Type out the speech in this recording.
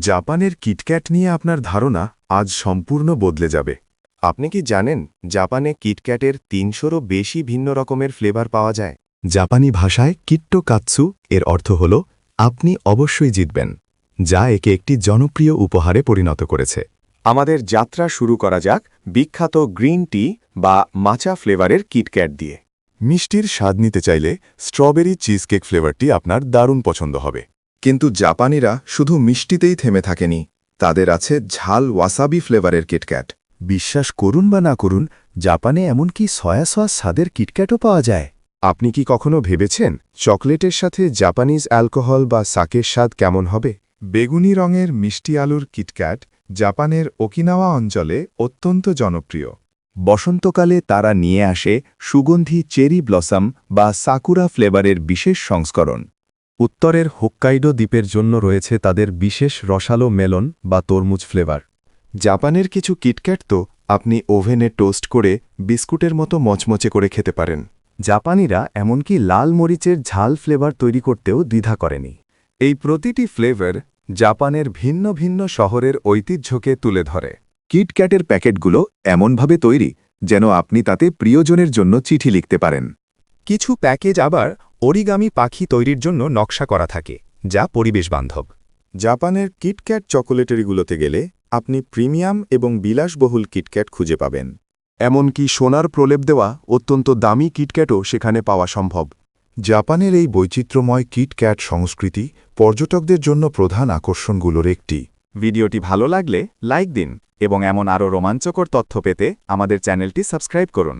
জাপানের কিটক্যাট নিয়ে আপনার ধারণা আজ সম্পূর্ণ বদলে যাবে। আপনি কি জানেন জাপানে কিটক্যাটের তিনশোরও বেশি ভিন্ন রকমের ফ্লেভার পাওয়া যায়? জাপানি ভাষায় কিট্টো কাৎসু এর অর্থ হল, আপনি অবশ্যই জিতবেন, যা একে একটি জনপ্রিয় উপহারে পরিণত করেছে। আমাদের যাত্রা শুরু করা যাক বিখ্যাত গ্রিন টি বা মাচা ফ্লেভারের কিটক্যাট দিয়ে। মিষ্টির স্বাদ নিতে চাইলে স্ট্রবেরি চিজকেক ফ্লেভারটি আপনার দারুণ পছন্দ হবে। কিন্তু জাপানিরা শুধু মিষ্টিতেই থেমে থাকেনি। তাদের আছে ঝাল ওয়াসাবি ফ্লেভারের কিটক্যাট বিশ্বাস করুন বা না করুন জাপানে এমনকি সয়া সয়া স্বাদের কিটক্যাটও পাওয়া যায়? আপনি কি কখনো ভেবেছেন চকলেটের সাথে জাপানিজ অ্যালকোহল বা সাকের স্বাদ কেমন হবে? বেগুনি রঙের মিষ্টি আলুর কিটক্যাট জাপানের ওকিনাওয়া অঞ্চলে অত্যন্ত জনপ্রিয়। বসন্তকালে তারা নিয়ে আসে সুগন্ধি চেরি ব্লসম বা সাকুরা ফ্লেভারের বিশেষ সংস্করণ। উত্তরের হোক্কাইডো দ্বীপের জন্য রয়েছে তাদের বিশেষ রসালো মেলন বা তরমুজ ফ্লেভার। জাপানের কিছু কিটক্যাট তো আপনি ওভেনে টোস্ট করে বিস্কুটের মতো মচমচে করে খেতে পারেন। জাপানিরা এমনকি লাল মরিচের ঝাল ফ্লেভার তৈরি করতেও দ্বিধা করেনি। এই প্রতিটি ফ্লেভার জাপানের ভিন্ন ভিন্ন শহরের ঐতিহ্যকে তুলে ধরে। কিটক্যাটের প্যাকেটগুলো এমনভাবে তৈরি যেন আপনি তাতে প্রিয়জনের জন্য চিঠি লিখতে পারেন। কিছু প্যাকেজ আবার অরিগামি পাখি তৈরির জন্য নকশা করা থাকে যা পরিবেশ বান্ধব। জাপানের কিটক্যাট চকোলেটারিগুলোতে গেলে আপনি প্রিমিয়াম এবং বিলাসবহুল কিটক্যাট খুঁজে পাবেন। এমনকি সোনার প্রলেপ দেওয়া অত্যন্ত দামি কিটক্যাটও সেখানে পাওয়া সম্ভব। জাপানের এই বৈচিত্র্যময় কিটক্যাট সংস্কৃতি পর্যটকদের জন্য প্রধান আকর্ষণগুলোর একটি। ভিডিওটি ভালো লাগলে লাইক দিন এবং এমন আরও রোমাঞ্চকর তথ্য পেতে আমাদের চ্যানেলটি সাবস্ক্রাইব করুন।